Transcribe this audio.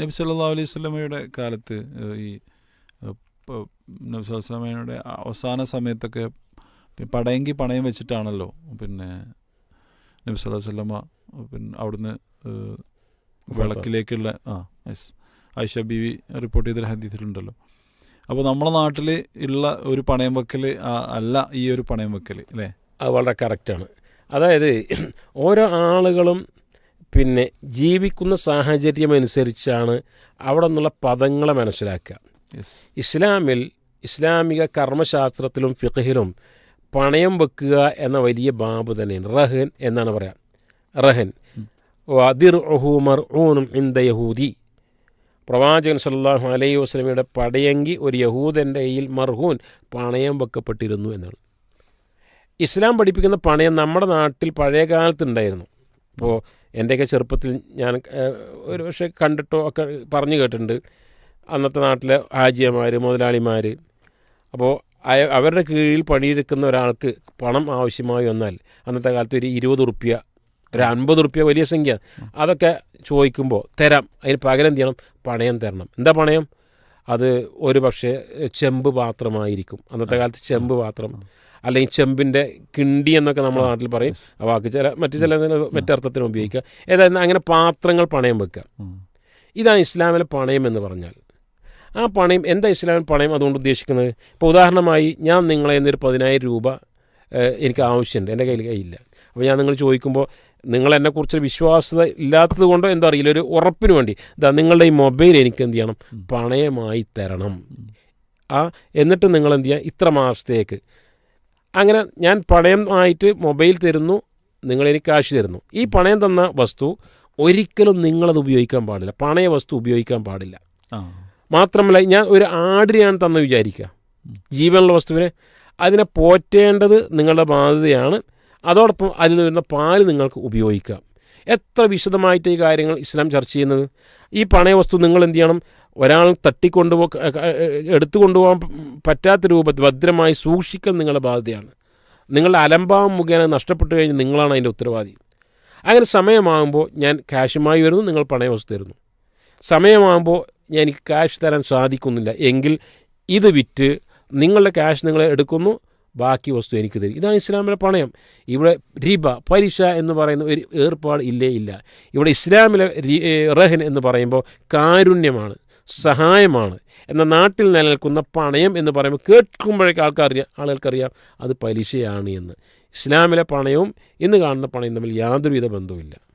നബി സല്ലാ അലൈഹി സ്വലമയുടെ കാലത്ത് ഈ നബി സ്വലമയുടെ അവസാന സമയത്തൊക്കെ പടയെങ്കിൽ പണയം വെച്ചിട്ടാണല്ലോ. പിന്നെ നബി സല്ലാ അലൈഹി പിന്നെ അവിടുന്ന് വിളക്കിലേക്കുള്ള ആ യെസ് ആയിഷ ബിവി റിപ്പോർട്ട് ചെയ്തൊരു ഹദീസിലുണ്ടല്ലോ. അപ്പോൾ നമ്മുടെ നാട്ടിൽ ഉള്ള ഒരു പണയം വെക്കൽ അല്ല ഈ ഒരു പണയം വെക്കൽ അല്ലേ? അത് വളരെ കറക്റ്റാണ് അതായത് ഓരോ ആളുകളും പിന്നെ ജീവിക്കുന്ന സാഹചര്യം അനുസരിച്ചാണ് അവിടെ നിന്നുള്ള പദങ്ങളെ മനസ്സിലാക്കുക. ഇസ്ലാമിൽ ഇസ്ലാമിക കർമ്മശാസ്ത്രത്തിലും ഫിഖഹിലും പണയം വെക്കുക എന്ന വലിയ ബാബ് തന്നെയാണ്. റഹൻ എന്നാണ് പറയാം. റഹൻ. വദിർ ഒഹൂമർ ഊനും ഇന്ദ യഹൂദി. പ്രവാചകൻ സല്ലല്ലാഹു അലൈഹി വസ്ലമിയുടെ പടയങ്കി ഒരു യഹൂദന്റെ കയ്യിൽ മർഹൂൻ പണയം വെക്കപ്പെട്ടിരുന്നു എന്നാണ്. ഇസ്ലാം പഠിപ്പിക്കുന്ന പണയം നമ്മുടെ നാട്ടിൽ പഴയ കാലത്തുണ്ടായിരുന്നു ഇപ്പോൾ എന്റെയൊക്കെ ചെറുപ്പത്തിൽ ഞാൻ ഒരു പക്ഷേ കണ്ടിട്ടോ ഒക്കെ പറഞ്ഞു കേട്ടിട്ടുണ്ട്. അന്നത്തെ നാട്ടിലെ ആജിയന്മാർ മുതലാളിമാർ അപ്പോൾ അവരുടെ കീഴിൽ പണിയെടുക്കുന്ന ഒരാൾക്ക് പണം ആവശ്യമായി വന്നാൽ അന്നത്തെ കാലത്ത് ഒരു ഇരുപത് റുപ്യ ഒരു അൻപത് റുപ്യ വലിയ സംഖ്യ. അതൊക്കെ ചോദിക്കുമ്പോൾ തരാം അതിന് പകരം എന്ത് ചെയ്യണം? പണയം തരണം. എന്താ പണയം? അത് ഒരു പക്ഷേ ചെമ്പ് പാത്രമായിരിക്കും. അന്നത്തെ കാലത്ത് ചെമ്പ് പാത്രം. അല്ലെങ്കിൽ ചെമ്പിന്റെ കിണ്ടി എന്നൊക്കെ നമ്മൾ നാട്ടിൽ പറയും. ആ വാക്ക് ചില മറ്റു ചില മറ്റർത്ഥത്തിന് ഉപയോഗിക്കുക. ഏതായിരുന്നു അങ്ങനെ പാത്രങ്ങൾ പണയം വെക്കുക. ഇതാണ് ഇസ്ലാമിലെ പണയം എന്ന് പറഞ്ഞാൽ. ആ പണയം എന്താ ഇസ്ലാമിൽ പണയം അതുകൊണ്ട് ഉദ്ദേശിക്കുന്നത്? ഇപ്പോൾ ഉദാഹരണമായി ഞാൻ നിങ്ങളെ എന്നൊരു പതിനായിരം രൂപ എനിക്ക് ആവശ്യമുണ്ട്. എന്റെ കയ്യിൽ കയ്യില്ല. അപ്പോൾ ഞാൻ നിങ്ങൾ ചോദിക്കുമ്പോൾ നിങ്ങൾ എന്നെക്കുറിച്ച് വിശ്വാസത ഇല്ലാത്തത് കൊണ്ടോ എന്താ അറിയില്ല. ഒരു ഉറപ്പിന് വേണ്ടി. ഇതാ നിങ്ങളുടെ ഈ മൊബൈൽ എനിക്ക് എന്ത് ചെയ്യണം? പണയമായി തരണം. ആ എന്നിട്ട് നിങ്ങൾ എന്ത് ചെയ്യുക? ഇത്ര മാസത്തേക്ക് അങ്ങനെ ഞാൻ പണയം ആയിട്ട് മൊബൈൽ തരുന്നു നിങ്ങൾ എനിക്ക് കാശ് തരുന്നു. ഈ പണയം തന്ന വസ്തു ഒരിക്കലും നിങ്ങളത് ഉപയോഗിക്കാൻ പാടില്ല. പണയ വസ്തു ഉപയോഗിക്കാൻ പാടില്ല. മാത്രമല്ല ഞാൻ ഒരു ആടിനെയാണ് തന്നെ വിചാരിക്കുക ജീവനുള്ള വസ്തുവിനെ. അതിനെ പോറ്റേണ്ടത് നിങ്ങളുടെ ബാധ്യതയാണ്. അതോടൊപ്പം അതിൽ നിന്ന് വരുന്ന പാൽ നിങ്ങൾക്ക് ഉപയോഗിക്കാം. എത്ര വിശദമായിട്ട് ഈ കാര്യങ്ങൾ ഇസ്ലാം ചർച്ച ചെയ്യുന്നത്? ഈ പണയ വസ്തു നിങ്ങൾ എന്ത് ചെയ്യണം? ഒരാൾ തട്ടിക്കൊണ്ടുപോ എടുത്തു കൊണ്ടുപോകാൻ പറ്റാത്ത രൂപത്തിൽ ഭദ്രമായി സൂക്ഷിക്കൽ നിങ്ങളുടെ ബാധ്യതയാണ്. നിങ്ങളുടെ അലംഭാവം മുഖേന നഷ്ടപ്പെട്ടു കഴിഞ്ഞ് നിങ്ങളാണ് അതിന്റെ ഉത്തരവാദി. അങ്ങനെ സമയമാകുമ്പോൾ ഞാൻ ക്യാഷുമായി വരുന്നു നിങ്ങൾ പണയ വസ്തു തരുന്നു സമയമാകുമ്പോൾ ഞാൻ എനിക്ക് ക്യാഷ് തരാൻ സാധിക്കുന്നില്ല. എങ്കിൽ ഇത് വിറ്റ് നിങ്ങളുടെ ക്യാഷ് നിങ്ങൾ എടുക്കുന്നു ബാക്കി വസ്തു എനിക്ക് തരും. ഇതാണ് ഇസ്ലാമിലെ പണയം. ഇവിടെ റിബ പലിശ എന്ന് പറയുന്ന ഒരു ഏർപ്പാട് ഇല്ലേ ഇല്ല. ഇവിടെ ഇസ്ലാമിലെ റഹൻ എന്ന് പറയുമ്പോൾ കാരുണ്യമാണ്. സഹായമാണ്. എന്ന നാട്ടിൽ നിലനിൽക്കുന്ന പണയം എന്ന് പറയുമ്പോൾ കേൾക്കുമ്പോഴേക്ക് ആൾക്കറിയാം ആളുകൾക്കറിയാം അത് പലിശയാണ് എന്ന്. ഇസ്ലാമിലെ പണയവും ഇന്ന് കാണുന്ന പണയം തമ്മിൽ യാതൊരുവിധ ബന്ധവുമില്ല.